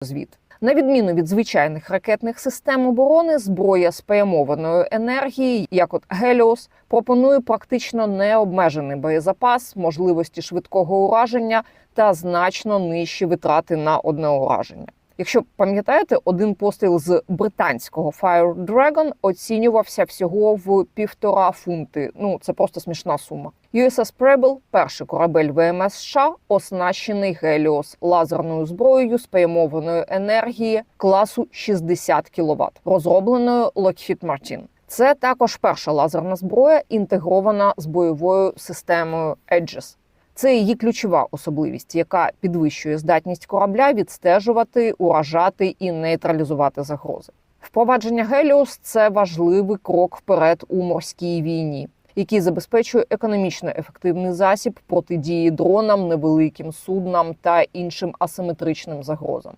звіт. На відміну від звичайних ракетних систем оборони, зброя спрямованої енергії, як от Геліос, пропонує практично необмежений боєзапас, можливості швидкого ураження та значно нижчі витрати на одне ураження. Якщо пам'ятаєте, один постріл з британського Fire Dragon оцінювався всього в півтора фунти. Ну це просто смішна сума. USS Preble – перший корабель ВМС США, оснащений Геліос лазерною зброєю спрямованої енергії класу 60 кВт, розробленою Lockheed Martin. Це також перша лазерна зброя, інтегрована з бойовою системою Aegis. Це її ключова особливість, яка підвищує здатність корабля відстежувати, уражати і нейтралізувати загрози. Впровадження Геліус це важливий крок вперед у морській війні, який забезпечує економічно ефективний засіб протидії дронам, невеликим суднам та іншим асиметричним загрозам.